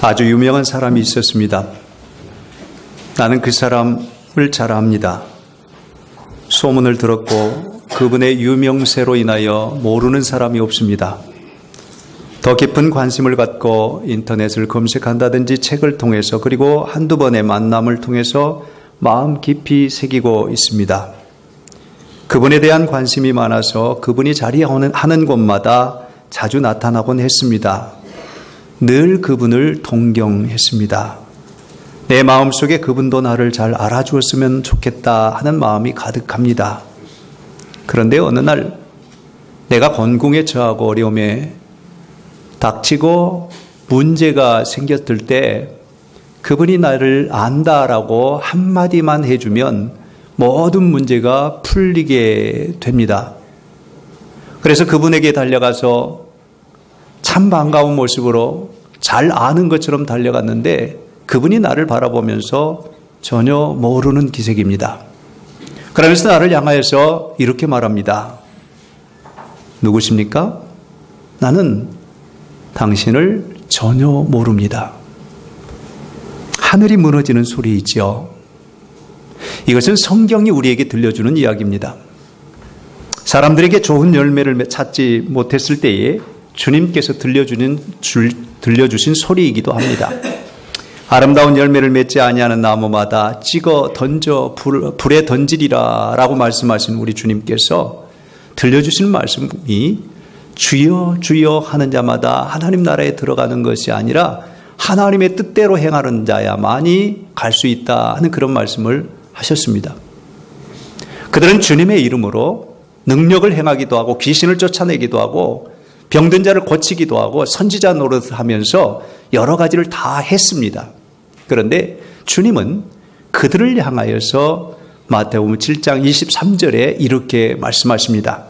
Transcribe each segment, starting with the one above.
아주 유명한 사람이 있었습니다. 나는 그 사람을 잘 압니다. 소문을 들었고 그분의 유명세로 인하여 모르는 사람이 없습니다. 더 깊은 관심을 갖고 인터넷을 검색한다든지 책을 통해서 그리고 한두 번의 만남을 통해서 마음 깊이 새기고 있습니다. 그분에 대한 관심이 많아서 그분이 자리하는 곳마다 자주 나타나곤 했습니다. 늘 그분을 동경했습니다. 내 마음속에 그분도 나를 잘 알아주었으면 좋겠다 하는 마음이 가득합니다. 그런데 어느 날 내가 건궁에 처하고 어려움에 닥치고 문제가 생겼을 때 그분이 나를 안다라고 한마디만 해주면 모든 문제가 풀리게 됩니다. 그래서 그분에게 달려가서 참 반가운 모습으로 잘 아는 것처럼 달려갔는데 그분이 나를 바라보면서 전혀 모르는 기색입니다. 그러면서 나를 향하여서 이렇게 말합니다. 누구십니까? 나는 당신을 전혀 모릅니다. 하늘이 무너지는 소리이지요. 이것은 성경이 우리에게 들려주는 이야기입니다. 사람들에게 좋은 열매를 찾지 못했을 때에 주님께서 들려주는 줄, 들려주신 소리이기도 합니다. 아름다운 열매를 맺지 아니하는 나무마다 찍어 던져 불, 불에 던지리라라고 말씀하신 우리 주님께서 들려주신 말씀이 주여 주여 하는 자마다 하나님 나라에 들어가는 것이 아니라 하나님의 뜻대로 행하는 자야만이 갈 수 있다 하는 그런 말씀을 하셨습니다. 그들은 주님의 이름으로 능력을 행하기도 하고 귀신을 쫓아내기도 하고 병든 자를 고치기도 하고 선지자 노릇을 하면서 여러 가지를 다 했습니다. 그런데 주님은 그들을 향하여서 마태복음 7장 23절에 이렇게 말씀하십니다.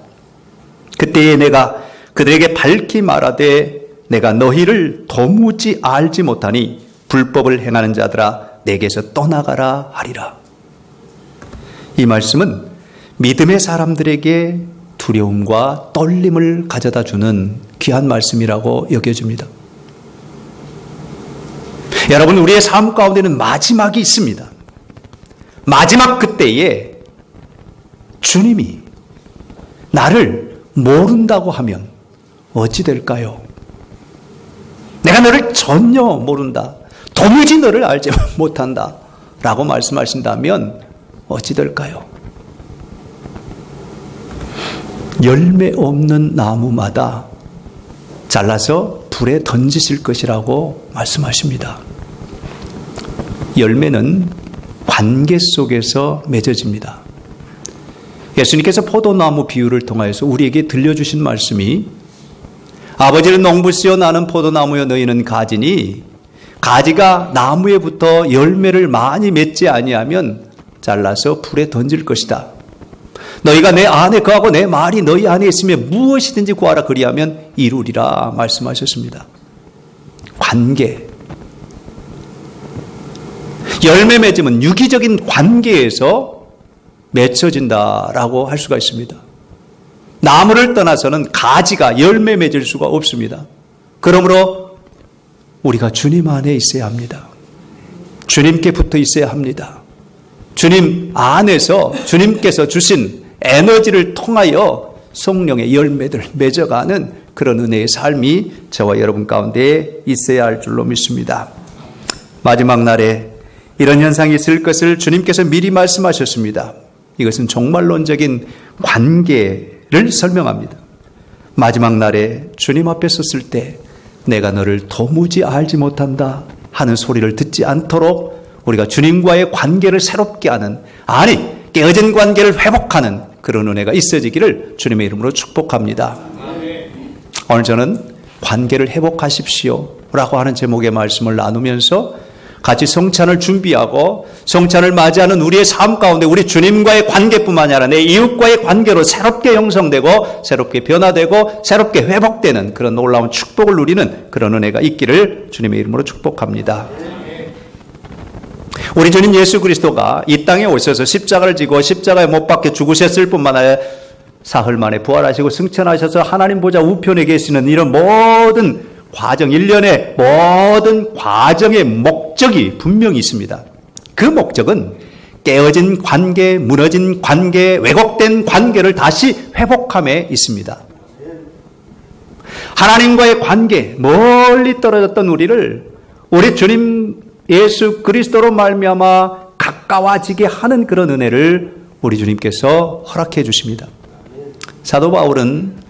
그때에 내가 그들에게 밝히 말하되 내가 너희를 도무지 알지 못하니 불법을 행하는 자들아 내게서 떠나가라 하리라. 이 말씀은 믿음의 사람들에게 두려움과 떨림을 가져다 주는 귀한 말씀이라고 여겨집니다. 여러분, 우리의 삶 가운데는 마지막이 있습니다. 마지막 그때에 주님이 나를 모른다고 하면 어찌 될까요? 내가 너를 전혀 모른다. 도무지 너를 알지 못한다. 라고 말씀하신다면 어찌 될까요? 열매 없는 나무마다 잘라서 불에 던지실 것이라고 말씀하십니다. 열매는 관계 속에서 맺어집니다. 예수님께서 포도나무 비유를 통하여서 우리에게 들려주신 말씀이 아버지는 농부시여 나는 포도나무여 너희는 가지니 가지가 나무에 붙어 열매를 많이 맺지 아니하면 잘라서 불에 던질 것이다. 너희가 내 안에 거하고 내 말이 너희 안에 있으면 무엇이든지 구하라 그리하면 이루리라 말씀하셨습니다. 관계. 열매 맺음은 유기적인 관계에서 맺혀진다라고 할 수가 있습니다. 나무를 떠나서는 가지가 열매 맺을 수가 없습니다. 그러므로 우리가 주님 안에 있어야 합니다. 주님께 붙어 있어야 합니다. 주님 안에서 주님께서 주신 에너지를 통하여 성령의 열매들 맺어가는 그런 은혜의 삶이 저와 여러분 가운데 있어야 할 줄로 믿습니다. 마지막 날에 이런 현상이 있을 것을 주님께서 미리 말씀하셨습니다. 이것은 종말론적인 관계를 설명합니다. 마지막 날에 주님 앞에 섰을 때 내가 너를 도무지 알지 못한다 하는 소리를 듣지 않도록 우리가 주님과의 관계를 새롭게 하는 아니 깨어진 관계를 회복하는 그런 은혜가 있어지기를 주님의 이름으로 축복합니다. 오늘 저는 관계를 회복하십시오 라고 하는 제목의 말씀을 나누면서 같이 성찬을 준비하고 성찬을 맞이하는 우리의 삶 가운데 우리 주님과의 관계뿐만 아니라 내 이웃과의 관계로 새롭게 형성되고 새롭게 변화되고 새롭게 회복되는 그런 놀라운 축복을 누리는 그런 은혜가 있기를 주님의 이름으로 축복합니다. 우리 주님 예수 그리스도가 이 땅에 오셔서 십자가를 지고 십자가에 못 박혀 죽으셨을 뿐만 아니라 사흘 만에 부활하시고 승천하셔서 하나님 보좌 우편에 계시는 이런 모든 과정, 일련의 모든 과정의 목적이 분명히 있습니다. 그 목적은 깨어진 관계, 무너진 관계, 왜곡된 관계를 다시 회복함에 있습니다. 하나님과의 관계, 멀리 떨어졌던 우리를 우리 주님 예수 그리스도로 말미암아 가까워지게 하는 그런 은혜를 우리 주님께서 허락해 주십니다. 사도 바울은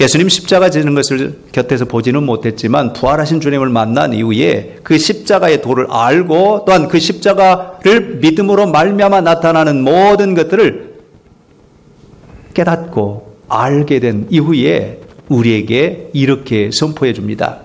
예수님 십자가 지는 것을 곁에서 보지는 못했지만 부활하신 주님을 만난 이후에 그 십자가의 도를 알고 또한 그 십자가를 믿음으로 말미암아 나타나는 모든 것들을 깨닫고 알게 된 이후에 우리에게 이렇게 선포해 줍니다.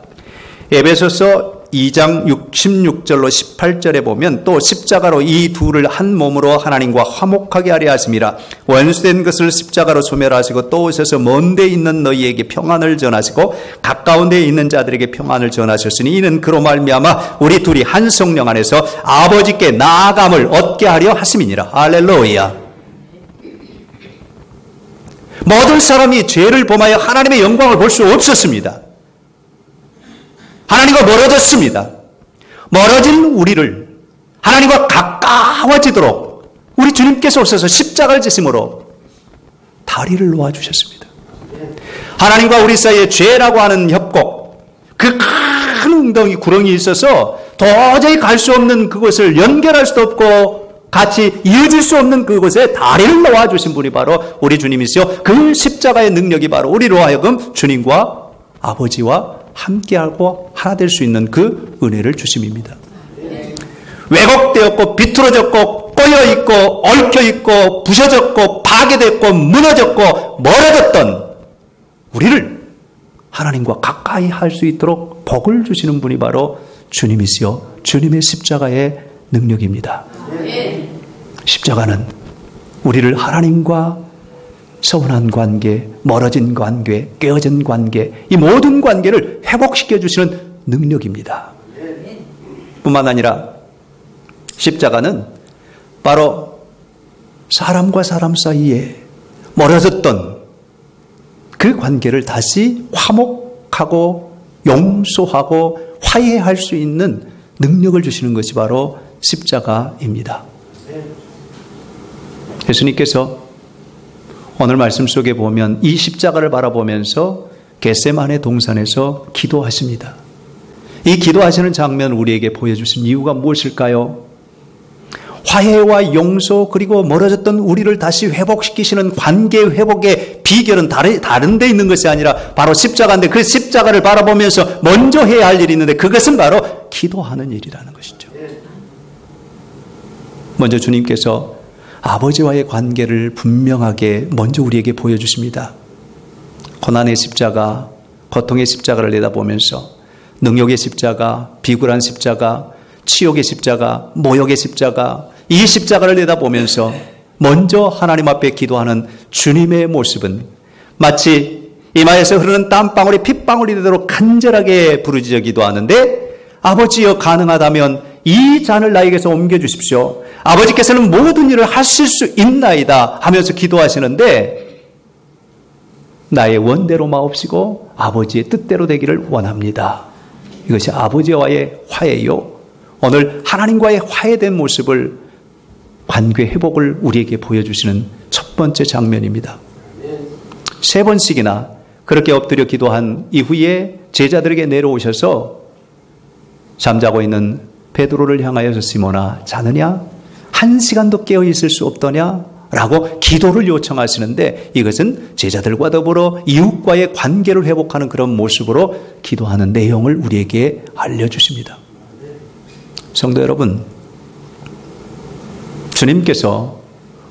에베소서 2장 66절로 18절에 보면 또 십자가로 이 둘을 한 몸으로 하나님과 화목하게 하려 하심이라. 원수된 것을 십자가로 소멸하시고 또 오셔서 먼데 있는 너희에게 평안을 전하시고 가까운 데 있는 자들에게 평안을 전하셨으니 이는 그로 말미암아 우리 둘이 한 성령 안에서 아버지께 나아감을 얻게 하려 하심이니라. 할렐루야. 모든 사람이 죄를 범하여 하나님의 영광을 볼 수 없었습니다. 하나님과 멀어졌습니다. 멀어진 우리를 하나님과 가까워지도록 우리 주님께서 오셔서 십자가를 지심으로 다리를 놓아 주셨습니다. 하나님과 우리 사이에 죄라고 하는 협곡, 그 큰 웅덩이 구렁이 있어서 도저히 갈 수 없는 그곳을 연결할 수도 없고 같이 이어질 수 없는 그곳에 다리를 놓아 주신 분이 바로 우리 주님이시요. 그 십자가의 능력이 바로 우리로 하여금 주님과 아버지와 함께하고 하나 될 수 있는 그 은혜를 주심입니다. 왜곡되었고 비틀어졌고 꼬여 있고 얽혀 있고 부셔졌고 파괴됐고 무너졌고 멀어졌던 우리를 하나님과 가까이 할 수 있도록 복을 주시는 분이 바로 주님이시요 주님의 십자가의 능력입니다. 십자가는 우리를 하나님과 서운한 관계, 멀어진 관계, 깨어진 관계, 이 모든 관계를 회복시켜 주시는 능력입니다. 뿐만 아니라 십자가는 바로 사람과 사람 사이에 멀어졌던 그 관계를 다시 화목하고 용서하고 화해할 수 있는 능력을 주시는 것이 바로 십자가입니다. 예수님께서 오늘 말씀 속에 보면 이 십자가를 바라보면서 겟세만의 동산에서 기도하십니다. 이 기도하시는 장면 우리에게 보여주신 이유가 무엇일까요? 화해와 용서 그리고 멀어졌던 우리를 다시 회복시키시는 관계 회복의 비결은 다른 다른 데 있는 것이 아니라 바로 십자가인데 그 십자가를 바라보면서 먼저 해야 할 일이 있는데 그것은 바로 기도하는 일이라는 것이죠. 먼저 주님께서 아버지와의 관계를 분명하게 먼저 우리에게 보여주십니다. 고난의 십자가, 고통의 십자가를 내다보면서 능력의 십자가, 비굴한 십자가, 치욕의 십자가, 모욕의 십자가, 이 십자가를 내다보면서 먼저 하나님 앞에 기도하는 주님의 모습은 마치 이마에서 흐르는 땀방울이 핏방울이 되도록 간절하게 부르짖어 기도하는데 아버지여 가능하다면 이 잔을 나에게서 옮겨 주십시오. 아버지께서는 모든 일을 하실 수 있나이다 하면서 기도하시는데 나의 원대로 마옵시고 아버지의 뜻대로 되기를 원합니다. 이것이 아버지와의 화해요. 오늘 하나님과의 화해된 모습을 관계 회복을 우리에게 보여주시는 첫 번째 장면입니다. 세 번씩이나 그렇게 엎드려 기도한 이후에 제자들에게 내려오셔서 잠자고 있는 베드로를 향하여서 시모나 자느냐? 한 시간도 깨어 있을 수 없더냐? 라고 기도를 요청하시는데 이것은 제자들과 더불어 이웃과의 관계를 회복하는 그런 모습으로 기도하는 내용을 우리에게 알려주십니다. 성도 여러분, 주님께서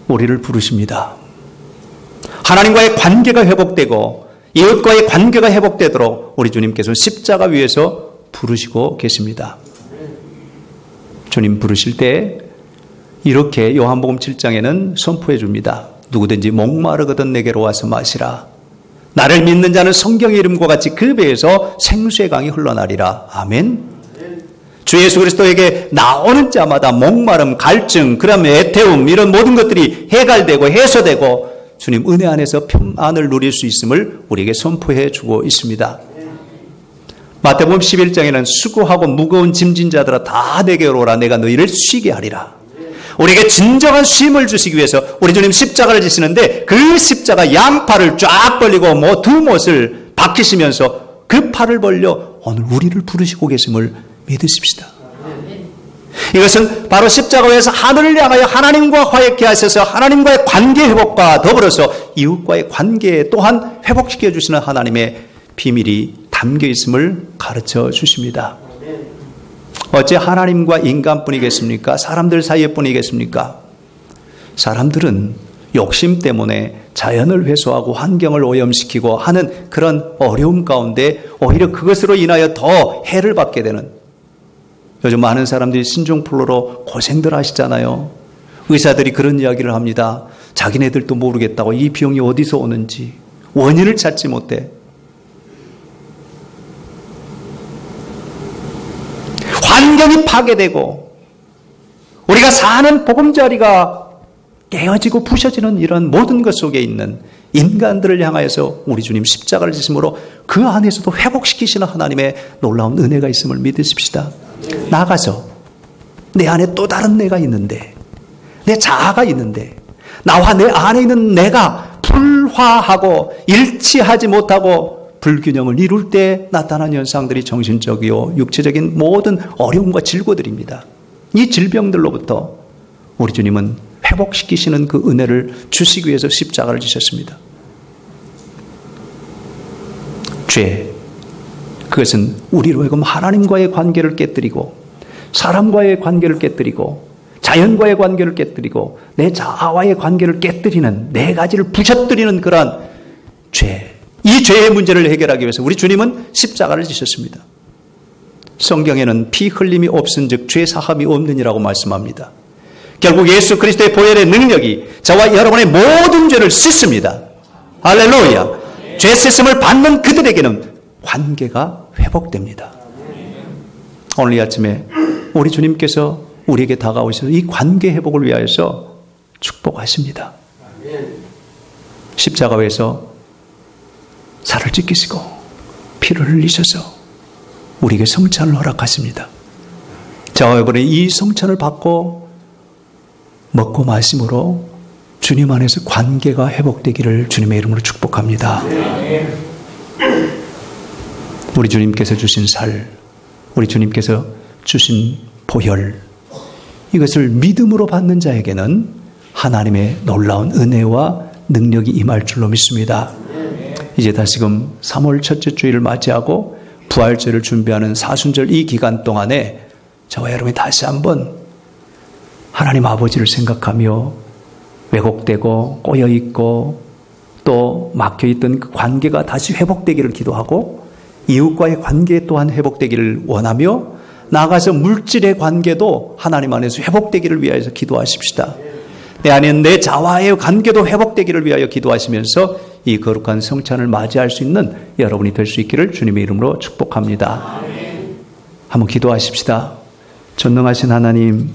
우리를 부르십니다. 하나님과의 관계가 회복되고 이웃과의 관계가 회복되도록 우리 주님께서 십자가 위에서 부르시고 계십니다. 주님 부르실 때 이렇게 요한복음 7장에는 선포해 줍니다. 누구든지 목마르거든 내게로 와서 마시라. 나를 믿는 자는 성경의 이름과 같이 그 배에서 생수의 강이 흘러나리라. 아멘. 주 예수 그리스도에게 나오는 자마다 목마름, 갈증, 그다음 애태움 이런 모든 것들이 해갈되고 해소되고 주님 은혜 안에서 평안을 누릴 수 있음을 우리에게 선포해 주고 있습니다. 마태복음 11장에는 수고하고 무거운 짐진 자들아 다 내게로 오라 내가 너희를 쉬게 하리라. 우리에게 진정한 쉼을 주시기 위해서 우리 주님 십자가를 지시는데 그 십자가 양팔을 쫙 벌리고 뭐 두 못을 박히시면서 그 팔을 벌려 오늘 우리를 부르시고 계심을 믿으십시다. 이것은 바로 십자가에서 하늘을 향하여 하나님과 화해케 하셔서 하나님과의 관계 회복과 더불어서 이웃과의 관계 또한 회복시켜 주시는 하나님의 비밀이 담겨 있음을 가르쳐 주십니다. 어째 하나님과 인간뿐이겠습니까? 사람들 사이에뿐이겠습니까? 사람들은 욕심 때문에 자연을 회수하고 환경을 오염시키고 하는 그런 어려움 가운데 오히려 그것으로 인하여 더 해를 받게 되는 요즘 많은 사람들이 신종플루로 고생들 하시잖아요. 의사들이 그런 이야기를 합니다. 자기네들도 모르겠다고 이 병이 어디서 오는지 원인을 찾지 못해. 환경이 파괴되고 우리가 사는 보금자리가 깨어지고 부셔지는 이런 모든 것 속에 있는 인간들을 향하여서 우리 주님 십자가를 지심으로 그 안에서도 회복시키시는 하나님의 놀라운 은혜가 있음을 믿으십시다. 나가서 내 안에 또 다른 내가 있는데 내 자아가 있는데 나와 내 안에 있는 내가 불화하고 일치하지 못하고 불균형을 이룰 때 나타난 현상들이 정신적이요 육체적인 모든 어려움과 질고들입니다. 이 질병들로부터 우리 주님은 회복시키시는 그 은혜를 주시기 위해서 십자가를 지셨습니다. 죄, 그것은 우리로 하여금 하나님과의 관계를 깨뜨리고 사람과의 관계를 깨뜨리고 자연과의 관계를 깨뜨리고 내 자아와의 관계를 깨뜨리는 네 가지를 부셔뜨리는 그러한 죄. 이 죄의 문제를 해결하기 위해서 우리 주님은 십자가를 지셨습니다. 성경에는 피 흘림이 없은 즉 죄 사함이 없느니라고 말씀합니다. 결국 예수 그리스도의 보혈의 능력이 저와 여러분의 모든 죄를 씻습니다. 할렐루야. 죄 씻음을 받는 그들에게는 관계가 회복됩니다. 오늘 이 아침에 우리 주님께서 우리에게 다가오셔서 이 관계 회복을 위하여서 축복하십니다. 십자가에서 살을 찢기시고 피를 흘리셔서 우리에게 성찬을 허락하십니다. 저와 여러분이 이 성찬을 받고 먹고 마심으로 주님 안에서 관계가 회복되기를 주님의 이름으로 축복합니다. 우리 주님께서 주신 살, 우리 주님께서 주신 보혈, 이것을 믿음으로 받는 자에게는 하나님의 놀라운 은혜와 능력이 임할 줄로 믿습니다. 이제 다시금 3월 첫째 주일을 맞이하고 부활절을 준비하는 사순절 이 기간 동안에 저와 여러분이 다시 한번 하나님 아버지를 생각하며 왜곡되고 꼬여 있고 또 막혀 있던 그 관계가 다시 회복되기를 기도하고 이웃과의 관계 또한 회복되기를 원하며 나가서 물질의 관계도 하나님 안에서 회복되기를 위하여서 기도하십시다. 내 안에 내 자와의 관계도 회복되기를 위하여 기도하시면서 이 거룩한 성찬을 맞이할 수 있는 여러분이 될 수 있기를 주님의 이름으로 축복합니다. 한번 기도하십시다. 전능하신 하나님,